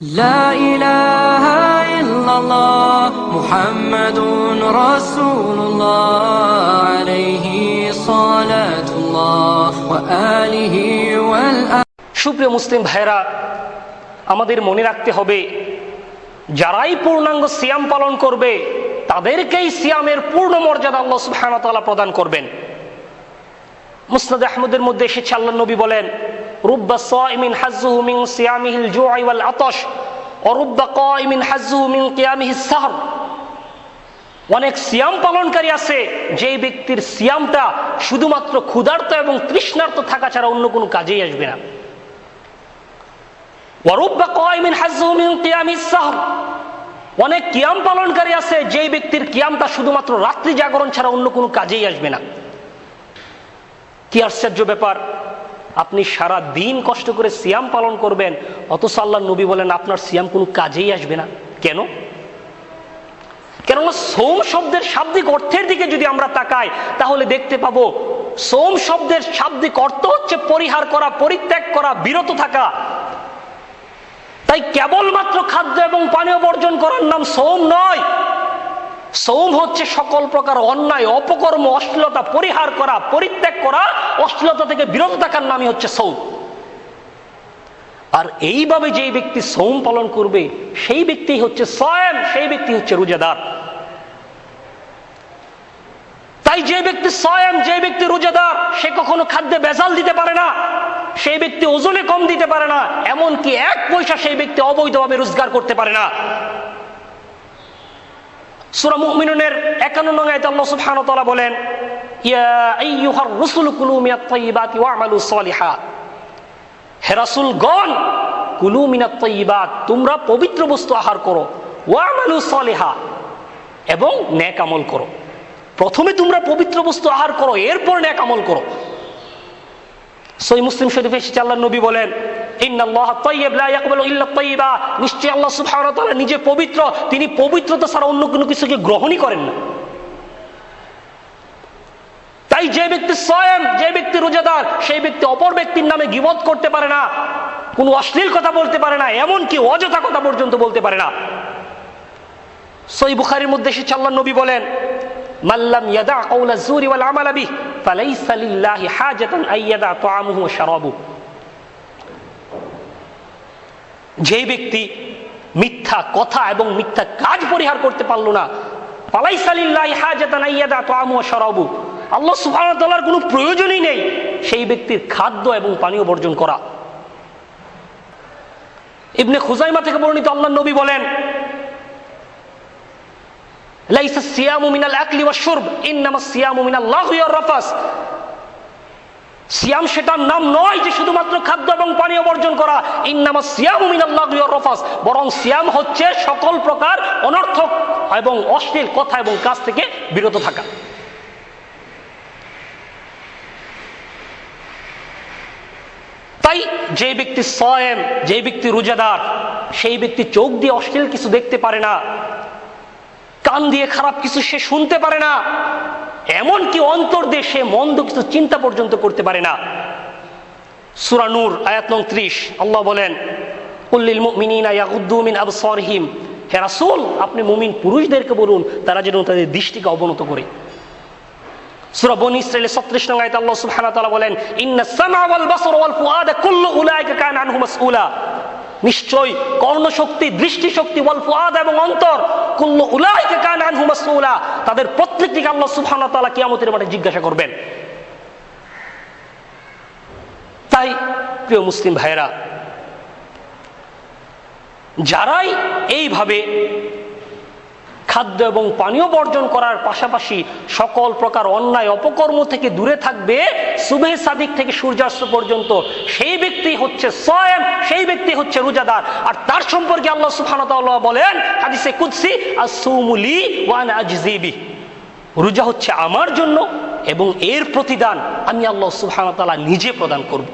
لا إله إلا الله محمد رسول الله عليه صلاة الله وآله والآل সুপ্রিয় মুসলিম ভাইরা আমাদের মনে রাখতে হবে যারাই পূর্ণাঙ্গ সিয়াম পালন করবে তাদেরকেই সিয়ামের পূর্ণ মর্যাদা আল্লাহ সুবহানাহু ওয়া তাআলা প্রদান করবেন মুসনাদ আহমদের মধ্যে এসেছে আল্লাহ নবী বলেন জুআই ওয়াল আতাশ, ও রুব্বা কাইমিন হাজ্জুহু মিন অনেক সিয়াম পালনকারী আছে, যেই ব্যক্তির সিয়ামটা শুধুমাত্র ক্ষুধার্ত এবং তৃষ্ণার্ত থাকা ছাড়া অন্য কোনো কাজেই আসবে না। অনেক কিয়াম পালনকারী আছে, যেই ব্যক্তির কিয়ামটা শুধুমাত্র রাত্রি জাগরণ ছাড়া অন্য কোনো কাজেই আসবে না। কি আশ্চর্য ব্যাপার আপনি সারা দিন কষ্ট করে সিয়াম পালন করবেন, অথচ আল্লাহ নবী বলেন, আপনার সিয়াম কোনো কাজেই আসবে না। কেন? কেননা সোম শব্দের শাব্দিক অর্থের দিকে যদি আমরা তাকাই, তাহলে দেখতে পাবো, সোম শব্দের শাব্দিক অর্থ হচ্ছে পরিহার করা, পরিত্যাগ করা, বিরত থাকা। তাই কেবলমাত্র খাদ্য এবং পানীয় বর্জন করার নাম সোম নয়। সৌম হচ্ছে সকল প্রকার অন্যায়, অপকর্ম, অশ্লীলতা পরিহার করা, পরিত্যাগ করা, অশ্লীলতা থেকে বিরত থাকার নামই হচ্ছে সৌম আর এইভাবে যেই ব্যক্তি সৌম পালন করবে, সেই ব্যক্তি হচ্ছে স্বয়ং, সেই ব্যক্তি হচ্ছে রোজাদার। তাই যে ব্যক্তি স্বয়ং, যে ব্যক্তি রোজাদার, সে কখনো খাদ্যে বেজাল দিতে পারে না সেই ব্যক্তি ওজনে কম দিতে পারে না, এমনকি এক পয়সা সেই ব্যক্তি অবৈধভাবে রোজগার করতে পারে না। সূরা মুমিনুনের 51 নং আয়াতে আল্লাহ সুবহানাহু ওয়া তাআলা বলেন রুসুল কুলু মিনাত তোমরা পবিত্র বস্তু আহার করো ওয়া ওয়া'মালু সলিহা, এবং নেক আমল করো। প্রথমে তোমরা পবিত্র বস্তু আহার করো, এরপর নেক আমল করো। সই মুসলিম শরীফে এসেছে আল্লাহ নবী বলেন নিজে পবিত্র, তিনি পবিত্রতা ছাড়া অন্য কোনো কিছুকে গ্রহণই করেন না। তাই যে ব্যক্তি সয়ম, যে ব্যক্তি রোজাদার, সেই ব্যক্তি অপর ব্যক্তির নামে গিবত করতে পারে না, কোনো অশ্লীল কথা বলতে পারে না, এমনকি অযথা কথা পর্যন্ত বলতে পারে না। সই বুখারীর মধ্যে এসেছে আল্লাহ নবী বলেন মাল্লাম ইয়াদা কওলা জুরি ওয়াল আমালা বিহ, ফালাইসা হাজাতান আইয়াদা তাআমুহু ওয়া শারাবুহু। যেই ব্যক্তি মিথ্যা কথা এবং মিথ্যা কাজ পরিহার করতে পারল না আল্লাহ সুবহানাহু কোনো প্রয়োজনই নেই সেই ব্যক্তির খাদ্য এবং পানীয় বর্জন করা। ইবনে খুজাইমা থেকে বর্ণিত আল্লাহ নবী বলেন, লাইসা সিয়ামু মিনাল আকলি ওয়াশ শুরব ইন্নামা সিয়ামু মিনাল লাহwi ওয়ার রাফাস। সিয়াম সেটার নাম নয় যে শুধুমাত্র খাদ্য এবং পানীয় বর্জন করা। ইন্নামা সিয়ামু ওয়ার বরং সিয়াম হচ্ছে সকল প্রকার অনর্থক এবং অশ্লীল কথা এবং কাজ থেকে বিরত থাকা। তাই যে ব্যক্তি সয়েম যে ব্যক্তি রোজাদার, সেই ব্যক্তি চোখ দিয়ে অশ্লীল কিছু দেখতে পারে না কান দিয়ে খারাপ কিছু সে শুনতে পারে না। এমনকি অন্তর দিয়ে সে মন্দ কিছু চিন্তা পর্যন্ত করতে পারে না। সুরানুর আয়াত নং ত্রিশ, আল্লাহ বলেন উল্লিল মুমিনিনা ইয়াগুদ্দু মিন আবসারহিম। হে রাসূল, আপনি মুমিন পুরুষদেরকে বলুন, তারা যেন তাদের দৃষ্টিকে অবনত করে। সূরা বনী ইসরাঈলের 36 নং আয়াতে আল্লাহ সুবহানাহু ওয়া বলেন ইন্না সামা ওয়াল বাসর ওয়াল ফুআদা কুল্লু উলাইকা নিশ্চয় কর্ণশক্তি, দৃষ্টিশক্তি, ওয়াল এবং অন্তর, কুল্লু উলাইকে কান আনহু মাসউলা। তাদের প্রত্যেকটিকে আল্লাহ সুবহানাহু তাআলা কিয়ামতের মাঠে জিজ্ঞাসা করবেন। তাই, প্রিয় মুসলিম ভাইরা যারাই এইভাবে খাদ্য এবং পানীয় বর্জন করার পাশাপাশি সকল প্রকার অন্যায়, অপকর্ম থেকে দূরে থাকবে। সুবেহ সাদিক থেকে সূর্যাস্ত পর্যন্ত সেই ব্যক্তি হচ্ছে সয়েম, সেই ব্যক্তি হচ্ছে রোজাদার। আর তার সম্পর্কে আল্লাহ তাআলা বলেন হাদিসে কুদ্সি আর আসুমুলি ওয়ান আজজিবি রোজা হচ্ছে আমার জন্য এবং এর প্রতিদান আমি আল্লাহ ওয়া নিজে প্রদান করব।